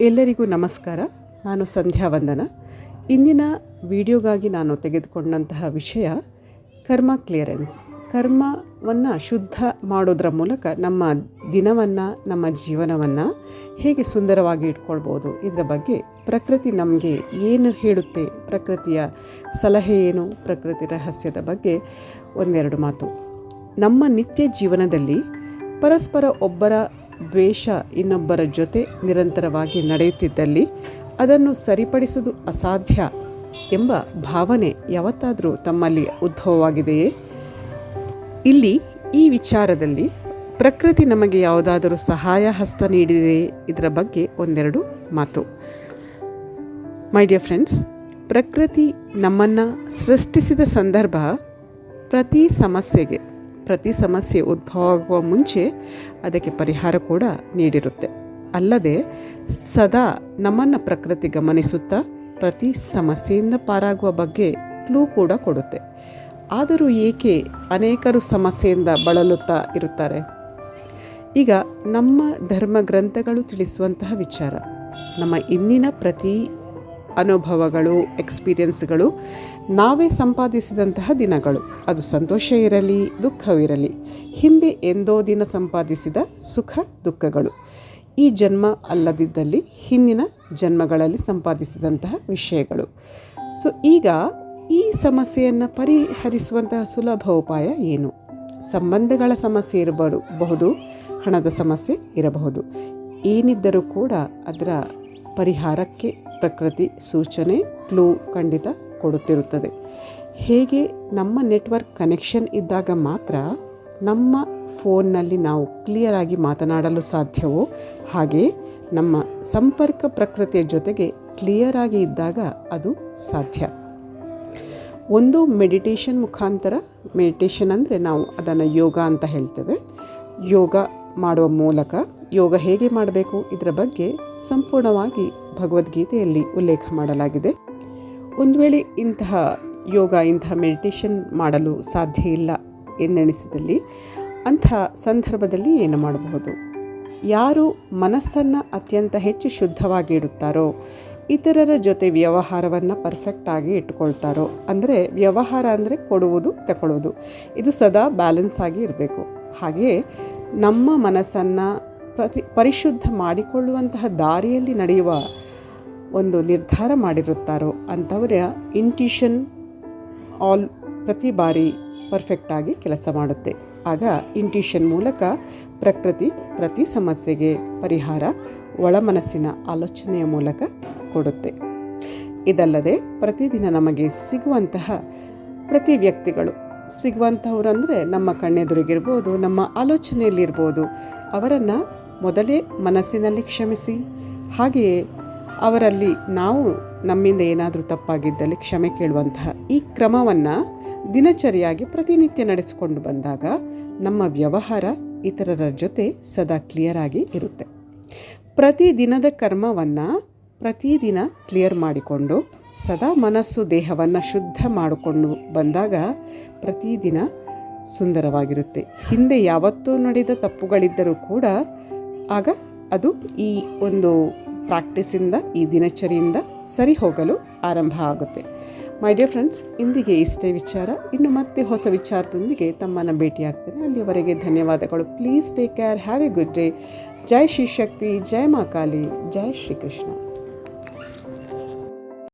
ಎಲ್ಲರಿಗೂ ನಮಸ್ಕಾರ. ನಾನು ಸಂಧ್ಯಾ ವಂದನ. ಇಂದಿನ ವಿಡಿಯೋಗಾಗಿ ನಾನು ತೆಗೆದುಕೊಂಡಂತಹ ವಿಷಯ ಕರ್ಮ ಕ್ಲಿಯರೆನ್ಸ್. ಕರ್ಮವನ್ನು ಶುದ್ಧ ಮಾಡೋದರ ಮೂಲಕ ನಮ್ಮ ದಿನವನ್ನು, ನಮ್ಮ ಜೀವನವನ್ನು ಹೇಗೆ ಸುಂದರವಾಗಿ ಇಟ್ಕೊಳ್ಬೋದು, ಇದರ ಬಗ್ಗೆ ಪ್ರಕೃತಿ ನಮಗೆ ಏನು ಹೇಳುತ್ತೆ, ಪ್ರಕೃತಿಯ ಸಲಹೆ ಏನು, ಪ್ರಕೃತಿ ರಹಸ್ಯದ ಬಗ್ಗೆ ಒಂದೆರಡು ಮಾತು. ನಮ್ಮ ನಿತ್ಯ ಜೀವನದಲ್ಲಿ ಪರಸ್ಪರ ಒಬ್ಬರ ದ್ವೇಷ ಇನ್ನೊಬ್ಬರ ಜೊತೆ ನಿರಂತರವಾಗಿ ನಡೆಯುತ್ತಿದ್ದಲ್ಲಿ ಅದನ್ನು ಸರಿಪಡಿಸುವುದು ಅಸಾಧ್ಯ ಎಂಬ ಭಾವನೆ ಯಾವತ್ತಾದರೂ ತಮ್ಮಲ್ಲಿ ಉದ್ಭವವಾಗಿದೆಯೇ? ಇಲ್ಲಿ ಈ ವಿಚಾರದಲ್ಲಿ ಪ್ರಕೃತಿ ನಮಗೆ ಯಾವುದಾದರೂ ಸಹಾಯ, ಹಸ್ತ ನೀಡಿದೆ ಇದರ ಬಗ್ಗೆ ಒಂದೆರಡು ಮಾತು. ಮೈ ಡಿಯರ್ ಫ್ರೆಂಡ್ಸ್ ಪ್ರಕೃತಿ ನಮ್ಮನ್ನು ಸೃಷ್ಟಿಸಿದ ಸಂದರ್ಭ ಪ್ರತಿ ಸಮಸ್ಯೆಗೆ ಪ್ರತಿ ಸಮಸ್ಯೆ ಉದ್ಭವ ಆಗುವ ಮುಂಚೆ ಅದಕ್ಕೆ ಪರಿಹಾರ ಕೂಡ ನೀಡಿರುತ್ತೆ. ಅಲ್ಲದೆ, ಸದಾ ನಮ್ಮನ್ನು ಪ್ರಕೃತಿ ಗಮನಿಸುತ್ತಾ ಪ್ರತಿ ಸಮಸ್ಯೆಯಿಂದ ಪಾರಾಗುವ ಬಗ್ಗೆ ಕ್ಲೂ ಕೂಡ ಕೊಡುತ್ತೆ. ಆದರೂ ಏಕೆ ಅನೇಕರು ಸಮಸ್ಯೆಯಿಂದ ಬಳಲುತ್ತಾ ಇರುತ್ತಾರೆ? ಈಗ ನಮ್ಮ ಧರ್ಮ ಗ್ರಂಥಗಳು ತಿಳಿಸುವಂತಹ ವಿಚಾರ. ನಮ್ಮ ಇಂದಿನ ಪ್ರತಿ ಅನುಭವಗಳು ಎಕ್ಸ್ಪೀರಿಯನ್ಸ್ಗಳು ನಾವೇ ಸಂಪಾದಿಸಿದಂತಹ ದಿನಗಳು. ಅದು ಸಂತೋಷ ಇರಲಿ ದುಃಖವಿರಲಿ ಹಿಂದೆ ಎಂದೋ ದಿನ ಸಂಪಾದಿಸಿದ ಸುಖ, ದುಃಖಗಳು. ಈ ಜನ್ಮ ಅಲ್ಲದಿದ್ದಲ್ಲಿ ಹಿಂದಿನ ಜನ್ಮಗಳಲ್ಲಿ ಸಂಪಾದಿಸಿದಂತಹ ವಿಷಯಗಳು. ಸೊ ಈಗ ಈ ಸಮಸ್ಯೆಯನ್ನು ಪರಿಹರಿಸುವಂತಹ ಸುಲಭ ಉಪಾಯ ಏನು? ಸಂಬಂಧಗಳ ಸಮಸ್ಯೆ ಇರಬಹುದು ಬಹುದು ಹಣದ ಸಮಸ್ಯೆ ಇರಬಹುದು. ಏನಿದ್ದರೂ ಕೂಡ ಅದರ ಪರಿಹಾರಕ್ಕೆ ಪ್ರಕೃತಿ ಸೂಚನೆ ಕ್ಲೂ ಖಂಡಿತ ಕೊಡುತ್ತಿರುತ್ತದೆ. ಹೇಗೆ ನಮ್ಮ ನೆಟ್ವರ್ಕ್ ಕನೆಕ್ಷನ್ ಇದ್ದಾಗ ಮಾತ್ರ ನಮ್ಮ ಫೋನ್ನಲ್ಲಿ ನಾವು ಕ್ಲಿಯರಾಗಿ ಮಾತನಾಡಲು ಸಾಧ್ಯವೋ? ಹಾಗೆ ನಮ್ಮ ಸಂಪರ್ಕ ಪ್ರಕೃತಿಯ ಜೊತೆಗೆ ಕ್ಲಿಯರಾಗಿ ಇದ್ದಾಗ ಅದು ಸಾಧ್ಯ. ಒಂದು ಮೆಡಿಟೇಷನ್ ಮುಖಾಂತರ, ಮೆಡಿಟೇಷನ್ ಅಂದರೆ ನಾವು ಅದನ್ನು ಯೋಗ ಅಂತ ಹೇಳ್ತೇವೆ. ಯೋಗ ಮಾಡುವ ಮೂಲಕ ಯೋಗ ಹೇಗೆ ಮಾಡಬೇಕು ಇದರ ಬಗ್ಗೆ ಸಂಪೂರ್ಣವಾಗಿ ಭಗವದ್ಗೀತೆಯಲ್ಲಿ ಉಲ್ಲೇಖ ಮಾಡಲಾಗಿದೆ. ಒಂದು ವೇಳೆ ಇಂತಹ ಯೋಗ, ಇಂತಹ ಮೆಡಿಟೇಷನ್ ಮಾಡಲು ಸಾಧ್ಯ ಇಲ್ಲ ಎಂದೆಣಿಸಿದಲ್ಲಿ ಅಂಥ ಸಂದರ್ಭದಲ್ಲಿ ಏನು ಮಾಡಬಹುದು? ಯಾರು ಮನಸ್ಸನ್ನು ಅತ್ಯಂತ ಹೆಚ್ಚು ಶುದ್ಧವಾಗಿ ಇಡುತ್ತಾರೋ, ಇತರರ ಜೊತೆ ವ್ಯವಹಾರವನ್ನು ಪರ್ಫೆಕ್ಟಾಗಿ ಇಟ್ಕೊಳ್ತಾರೋ ಅಂದರೆ ವ್ಯವಹಾರ ಅಂದರೆ ಕೊಡುವುದು ತಗೊಳ್ಳೋದು ಇದು ಸದಾ ಬ್ಯಾಲೆನ್ಸ್ ಆಗಿ ಇರಬೇಕು. ಹಾಗೆಯೇ ನಮ್ಮ ಮನಸ್ಸನ್ನು ಪ್ರತಿ ಪರಿಶುದ್ಧ ಮಾಡಿಕೊಳ್ಳುವಂತಹ ದಾರಿಯಲ್ಲಿ ನಡೆಯುವ ಒಂದು ನಿರ್ಧಾರ ಮಾಡಿರುತ್ತಾರೋ ಅಂಥವರ ಇಂಟ್ಯೂಷನ್ ಆಲ್ ಪ್ರತಿ ಬಾರಿ ಪರ್ಫೆಕ್ಟಾಗಿ ಕೆಲಸ ಮಾಡುತ್ತೆ. ಆಗ ಇಂಟ್ಯೂಷನ್ ಮೂಲಕ ಪ್ರಕೃತಿ ಪ್ರತಿ ಸಮಸ್ಯೆಗೆ ಪರಿಹಾರ ಒಳಮನಸ್ಸಿನ ಆಲೋಚನೆಯ ಮೂಲಕ ಕೊಡುತ್ತೆ. ಇದಲ್ಲದೆ ಪ್ರತಿದಿನ ನಮಗೆ ಸಿಗುವಂತಹ ಪ್ರತಿ ವ್ಯಕ್ತಿಗಳು ಸಿಗುವಂಥವ್ರು ಅಂದರೆ ನಮ್ಮ ಕಣ್ಣೆದುರಿಗಿರ್ಬೋದು, ನಮ್ಮ ಆಲೋಚನೆಯಲ್ಲಿರ್ಬೋದು, ಅವರನ್ನು ಮೊದಲೇ ಮನಸ್ಸಿನಲ್ಲಿ ಕ್ಷಮಿಸಿ. ಹಾಗೆಯೇ ಅವರಲ್ಲಿ ನಾವು ನಮ್ಮಿಂದ ಏನಾದರೂ ತಪ್ಪಾಗಿದ್ದಲ್ಲಿ ಕ್ಷಮೆ ಕೇಳುವಂತಹ ಈ ಕ್ರಮವನ್ನು ದಿನಚರಿಯಾಗಿ ಪ್ರತಿನಿತ್ಯ ನಡೆಸಿಕೊಂಡು ಬಂದಾಗ ನಮ್ಮ ವ್ಯವಹಾರ ಇತರರ ಜೊತೆ ಸದಾ ಕ್ಲಿಯರ್ ಆಗಿ ಇರುತ್ತೆ. ಪ್ರತಿದಿನದ ಕರ್ಮವನ್ನು ಪ್ರತಿದಿನ ಕ್ಲಿಯರ್ ಮಾಡಿಕೊಂಡು ಸದಾ ಮನಸ್ಸು ದೇಹವನ್ನು ಶುದ್ಧ ಮಾಡಿಕೊಂಡು ಬಂದಾಗ ಪ್ರತಿದಿನ ಸುಂದರವಾಗಿರುತ್ತೆ. ಹಿಂದೆ ಯಾವತ್ತೂ ನಡೆದ ತಪ್ಪುಗಳಿದ್ದರೂ ಕೂಡ ಆಗ ಅದು ಈ ಒಂದು ಪ್ರಾಕ್ಟೀಸಿಂದ, ಈ ದಿನಚರಿಯಿಂದ ಸರಿ ಹೋಗಲು ಆರಂಭ ಆಗುತ್ತೆ. ಮೈ ಡಿಯರ್ ಫ್ರೆಂಡ್ಸ್ ಇಂದಿಗೆ ಇಷ್ಟೇ ವಿಚಾರ. ಇನ್ನು ಮತ್ತೆ ಹೊಸ ವಿಚಾರದೊಂದಿಗೆ ತಮ್ಮನ್ನು ಭೇಟಿಯಾಗ್ತೇನೆ. ಅಲ್ಲಿಯವರೆಗೆ ಧನ್ಯವಾದಗಳು. Please take care have a good day ಜೈ ಶ್ರೀ ಶಕ್ತಿ. ಜೈ ಮಾ ಕಾಲಿ. ಜೈ ಶ್ರೀಕೃಷ್ಣ.